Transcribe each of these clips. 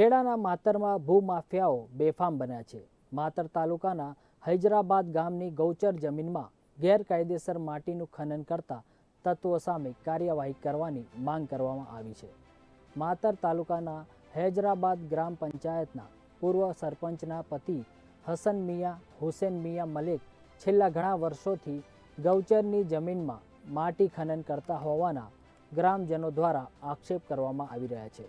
ખેડાના માતરમાં ભૂમાફિયાઓ બેફામ બન્યા છે. માતર તાલુકાના હૈદરાબાદ ગામની ગૌચર જમીનમાં ગેરકાયદેસર માટીનું ખનન કરતા તત્વો સામે કાર્યવાહી કરવાની માંગ કરવામાં આવી છે. માતર તાલુકાના હૈદરાબાદ ગ્રામ પંચાયતના પૂર્વ સરપંચના પતિ હસન મિયા, હુસેન મિયા મલિક છેલ્લા ઘણા વર્ષોથી ગૌચરની જમીનમાં માટી ખનન કરતા હોવાના ગ્રામજનો દ્વારા આક્ષેપ કરવામાં આવી રહ્યા છે.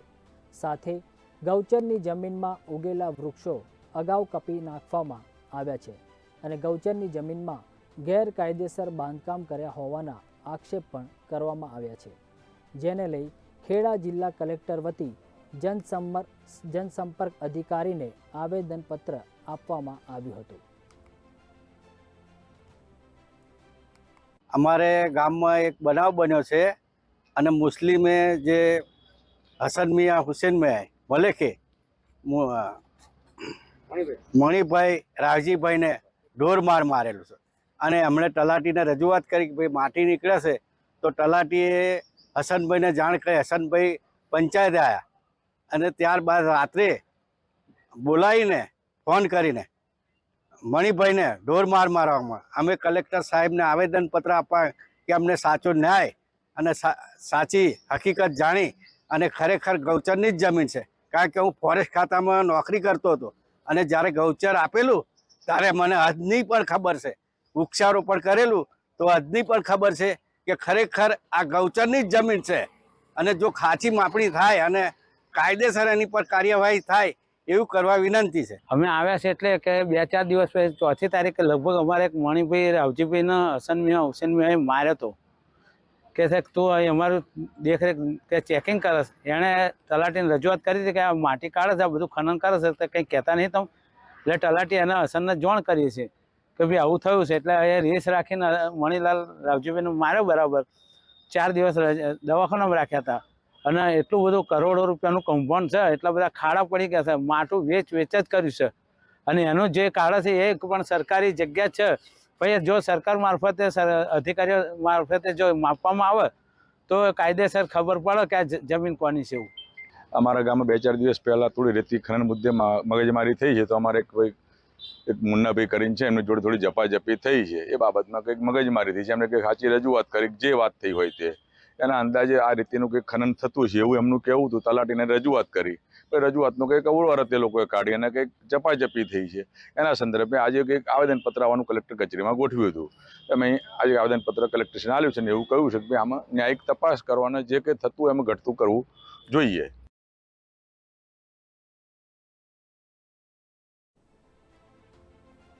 સાથે ગૌચરની જમીનમાં ઉગેલા વૃક્ષો અગાઉ કપી નાખવામાં આવ્યા છે અને ગૌચરની જમીનમાં ગેરકાયદેસર બાંધકામ કર્યા હોવાના આક્ષેપ પણ કરવામાં આવ્યા છે. જેને લઈ ખેડા જિલ્લા કલેક્ટર વતી જનસંપર્ક જનસંપર્ક અધિકારીને આવેદનપત્ર આપવામાં આવ્યું હતું. અમારે ગામમાં એક બનાવ બન્યો છે અને મુસ્લિમે જે હસન મિયા હુસેન મિયા મુ- મણિભાઈ, રાવજીભાઈને ઢોર માર મારેલું છે. અને એમણે તલાટીને રજૂઆત કરી કે ભાઈ માટી નીકળે છે, તો તલાટીએ હસનભાઈને જાણ કરી. હસનભાઈ પંચાયતે આવ્યા અને ત્યારબાદ રાત્રે બોલાવીને, ફોન કરીને મણિભાઈને ઢોર માર મારવામાં, અમે કલેક્ટર સાહેબને આવેદનપત્ર આપવા કે અમને સાચો ન્યાય અને સાચી હકીકત જાણી અને ખરેખર ગૌચરની જ જમીન છે. કારણ કે હું ફોરેસ્ટ ખાતામાં નોકરી કરતો હતો અને જ્યારે ગૌચર આપેલું, ત્યારે મને હદની પણ ખબર છે. વૃક્ષારોપણ કરેલું, તો હદની પણ ખબર છે કે ખરેખર આ ગૌચરની જ જમીન છે. અને જો ખાંચી માપણી થાય અને કાયદેસર એની પર કાર્યવાહી થાય, એવું કરવા વિનંતી છે. અમે આવ્યા છે એટલે કે બે ચાર દિવસ પછી ચોથી તારીખે લગભગ અમારે એક મણિભાઈ રાવજીભાઈના હસન મિયા હુસેન મિયાએ માર્યો હતો. કે સાહેબ તું અહીં અમારું દેખરેખ કે ચેકિંગ કરે એણે તલાટીને રજૂઆત કરી હતી કે આ માટી કાઢે છે, આ બધું ખનન કરે છે, તો કંઈ કહેતા નહીં તમે. એટલે તલાટી એને અસરને જોણ કરી છે કે ભાઈ આવું થયું છે, એટલે એ રેસ રાખીને મણિલાલ રાવજીભાઈને માર્યો બરાબર. ચાર દિવસ દવાખાનામાં રાખ્યા હતા. અને એટલું બધું કરોડો રૂપિયાનું કમ્પાઉન્ડ છે, એટલા બધા ખાડા પડી ગયા છે, માટું વેચ વેચ જ કર્યું છે. અને એનું જે કાળા છે, એ પણ સરકારી જગ્યા છે. પછી જો સરકાર મારફતે અધિકારીઓ મારફતે જો માપવામાં આવે, તો કાયદેસર ખબર પડે કે આ જમીન કોની છે એવું. અમારા ગામમાં બે ચાર દિવસ પહેલાં થોડી રેતી ખનન મુદ્દે મગજમારી થઈ છે, તો અમારે એક ભાઈ, એક મુન્નાભાઈ કરીને છે, એમની જોડે થોડી જપાજપી થઈ છે. એ બાબતમાં કંઈક મગજમારી થઈ છે. એમને કંઈક સાચી રજૂઆત કરી, જે વાત થઈ હોય તે. એના અંદાજે આ રીતેનું કંઈક ખનન થતું છે, એવું એમનું કહેવું હતું, તલાટીને રજૂઆત કરી. રજૂઆતનું કંઈક અવળો તે લોકોએ કાઢી અને કંઈક ઝપાઝપી થઈ છે. એના સંદર્ભે આજે કંઈક આવેદનપત્ર આવવાનું કલેક્ટર કચેરીમાં ગોઠવ્યું હતું. અમે આજે આવેદનપત્ર કલેક્ટરશ્રીને આવ્યું છે ને એવું કહ્યું છે કે આમાં ન્યાયિક તપાસ કરવાના જે કંઈ થતું એમાં ઘટતું કરવું જોઈએ.